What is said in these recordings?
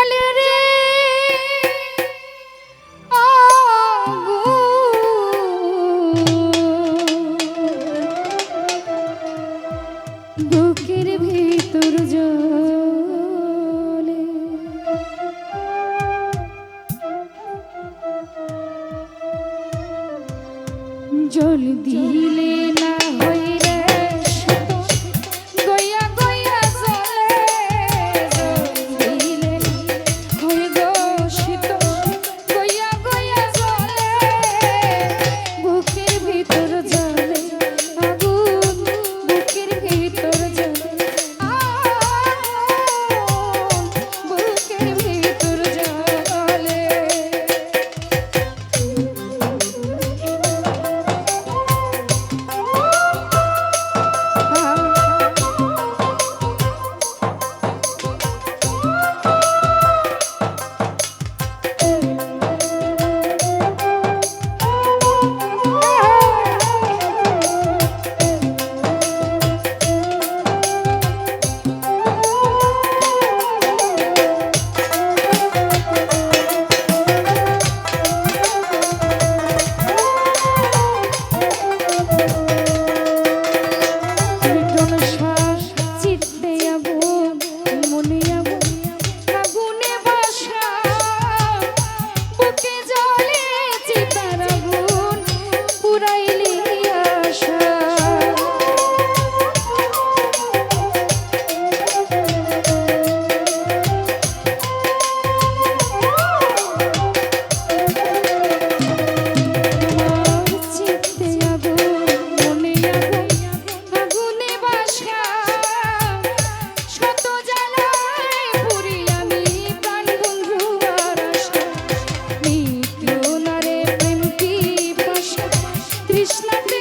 চলে Krishna Krishna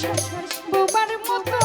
শ্বশুর মতো